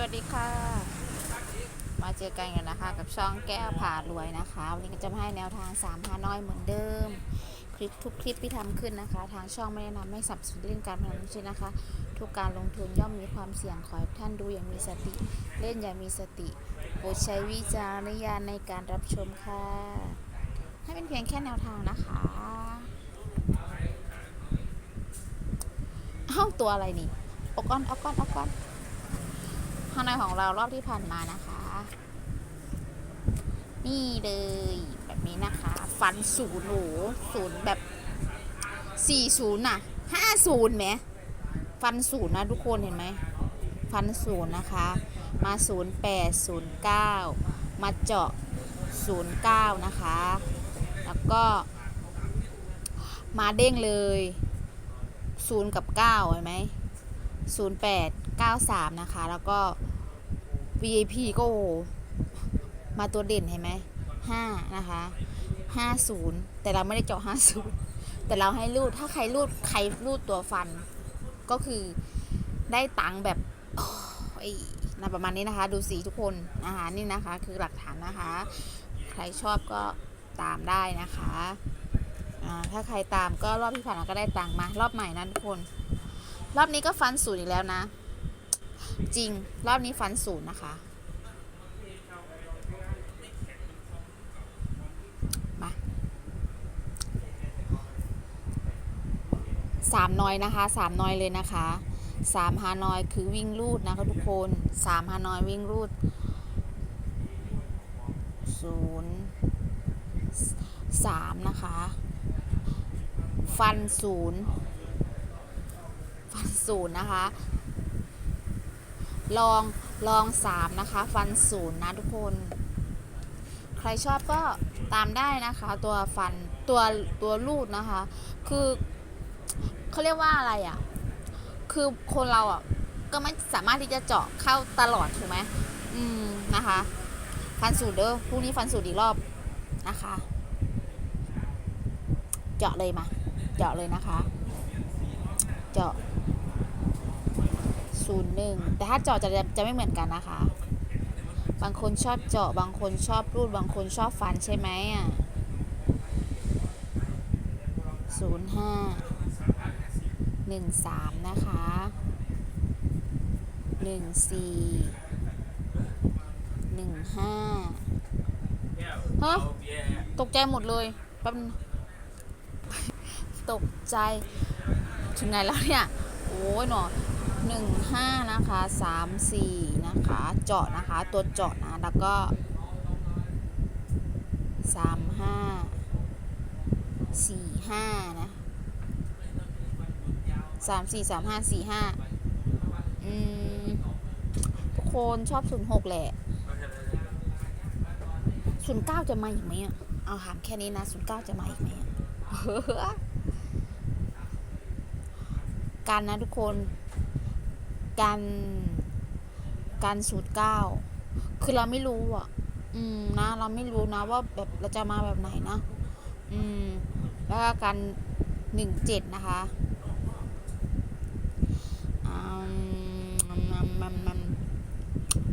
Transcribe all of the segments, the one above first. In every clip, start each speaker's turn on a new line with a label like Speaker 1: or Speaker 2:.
Speaker 1: วัสดีค่ะ มาเจอกันกันนะคะ กับช่องแก้วผ่ารวยนะคะ วันนี้ก็จะมาให้แนวทาง3ฮาน้อยเหมือนเดิม คลิปทุกคลิปที่ทำขึ้นนะคะ ทางช่องไม่แนะนำให้สับสนเล่นการพนันทั้งสิ้นนะคะ ทุกการลงทุนย่อมมีความเสี่ยงขอให้ท่านดูอย่างมีสติ เล่นอย่างมีสติโปรดใช้วิจารณญาณในการรับชมค่ะ ให้เป็นเพียงแค่แนวทางนะคะเอ้าตัวอะไรนี่เอาก้อนเอาก้อนเอาก้อนานอยของเรารอบที่ผ่านมานะคะ นี่เลยแบบนี้นะคะ ฟันศูนย์โหศูนย์แบบสี่ศูนย์น่ะห้าศูนย์ไหมฟันศูนย์นะทุกคนเห็นไหมฟันศูนย์นะคะ มาศูนย์แปดศูนย์เก้ามาเจาะศูนย์เก้านะคะ แล้วก็ มาเด้งเลยศูนย์กับเก้าเห็นไหม 08 93 นะคะ แล้วก็ VIP ก็โอมาตัวเด่นเห็นไหม5นะคะ50แต่เราไม่ได้เจาะ50แต่เราให้รูดถ้าใครรูดใครรูดตัวฟัน ก็คือได้ตังค์แบบโอ้นะประมาณนี้นะคะ ดูสีทุกคนนะคะนี่นะคะ คือหลักฐานนะคะ ใครชอบก็ตามได้นะคะ ถ้าใครตามก็รอบที่ผ่านมาก็ได้ตังค์มา รอบใหม่นะทุกคน รอบนี้ก็ฟันศูนย์อีกแล้วนะ จริง รอบนี้ฟันศูนย์นะคะ มาสามนอยนะคะสามนอยเลยนะคะสามฮานอยคือวิ่งรูดนะคะทุกคนสามฮานอยวิ่งรูดศูนย์สามนะคะ ฟันศูนย์ ฟันศูนย์นะคะ ลองลองสามนะคะ ฟันศูนย์นะทุกคน ใครชอบก็ตามได้นะคะ ตัวฟันตัวตัวลูดนะคะ คือเขาเรียกว่าอะไรอะ่ะ คือคนเราอะก็ไม่สามารถที่จะเจาะเข้าตลอดถูกไหมอืมนะคะ ฟันสูตรเด้อพรุ่งนี้ฟันสูตรอีกรอบนะคะ เจาะเลยมา เจาะเลยนะคะ เจาะ ศูนย์หนึ่งแต่ถ้าเจาะจะจะไม่เหมือนกันนะคะ บางคนชอบเจาะ บางคนชอบรูด บางคนชอบฟันใช่ไหมอะศูนย์ห้าหนึ่งสามนะคะหนึ่งสี่หนึ่งห้าเฮ้ยตกใจหมดเลยแป๊บตกใจ ถึงไหนแล้วเนี่ย โอ้ยหนอ หนึ่งห้านะคะสามสี่นะคะ เจาะนะคะ ตัวเจาะนะ แล้วก็สามห้าสี่ห้านะสามสี่สามห้าสี่ห้าอืม ทุกคนชอบศูนย์หกแหละศูนย์เก้าจะมาอีกไหมอะ เอาถามแค่นี้นะศูนย์เก้าจะมาอีกไหมอะการนะทุกคน การการสูตรเก้าคือเราไม่รู้อะ อืมนะ เราไม่รู้นะว่าแบบเราจะมาแบบไหนนะ อืม แล้วก็การหนึ่งเจ็ดนะคะอืมมันมัน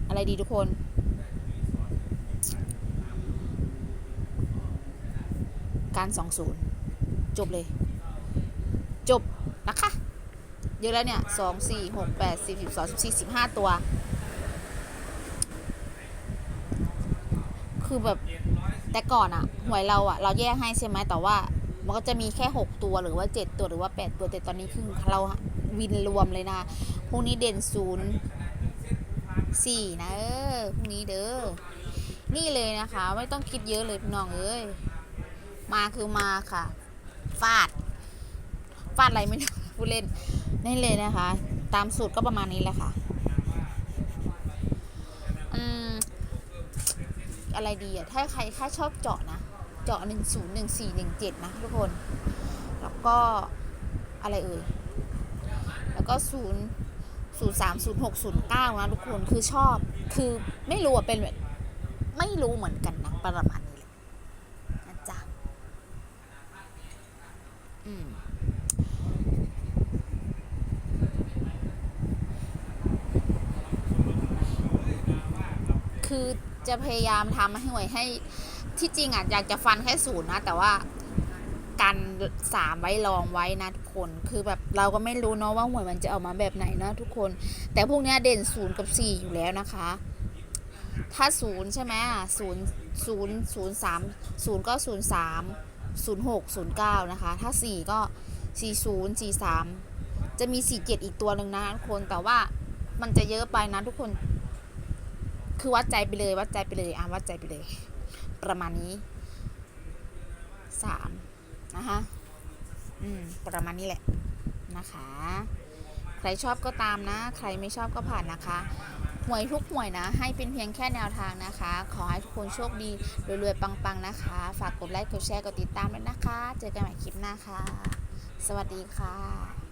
Speaker 1: อะไรดีทุกคนการสองศูนย์จบเลย จบนะคะ เยอะแล้วเนี่ยสองสี่หกแปดสิบสิบสองสิบสี่สิบห้าตัว คือแบบแต่ก่อนอะหวยเราอะเราแยกให้ใช่ไหมแต่ว่า มันก็จะมีแค่หกตัวหรือว่าเจ็ดตัวหรือว่าแปดตัวแต่ตอนนี้คือเราวินรวมเลยนะพรุ่งนี้เด่นศูนย์สี่นะเออพรุ่งนี้เด้อนี่เลยนะคะ ไม่ต้องคิดเยอะเลยพี่น้องเอ้ยมาคือมาค่ะ ฟาด ฟาดอะไรไม่รู้ ผู้เล่นนี่เลยนะคะ ตามสูตรก็ประมาณนี้แหละค่ะอืมอะไรดีอะถ้าใครถ้าชอบเจาะนะ เจาะหนึ่งศูนย์หนึ่งสี่หนึ่งเจ็ดนะทุกคน แล้วก็อะไรเอ่ย แล้วก็ศูนย์ศูนย์สามศูนย์หกศูนย์เก้านะทุกคน คือชอบ คือไม่รู้อะเป็นแบบไม่รู้เหมือนกันนะประมาณนี้แหละนะจ๊ะ อืม คือจะพยายามทำให้หวยให้ที่จริงอะอยากจะฟันแค่ศูนย์นะ แต่ว่ากันสามไว้รองไว้นะทุกคน คือแบบเราก็ไม่รู้เนาะว่าหวยมันจะออกมาแบบไหนเนาะทุกคน แต่พวกเนี้ยเด่นศูนย์กับสี่อยู่แล้วนะคะ ถ้าศูนย์ใช่ไหมศูนย์ศูนย์ศูนย์สามศูนย์ก็ศูนย์สามศูนย์หกศูนย์เก้านะคะ ถ้าสี่ก็สี่ศูนย์สี่สามจะมีสี่เจ็ดอีกตัวหนึ่งนะทุกคน แต่ว่ามันจะเยอะไปนะทุกคน คือวัดใจไปเลย วัดใจไปเลยอะวัดใจไปเลย ประมาณนี้สามนะคะอืมประมาณนี้แหละนะคะ ใครชอบก็ตามนะ ใครไม่ชอบก็ผ่านนะคะหวยทุกหวยนะ ให้เป็นเพียงแค่แนวทางนะคะ ขอให้ทุกคนโชคดีรวยๆปังๆนะคะ ฝากกดไลค์กดแชร์กดติดตามด้วยนะคะ เจอกันใหม่คลิปหน้าค่ะ สวัสดีค่ะ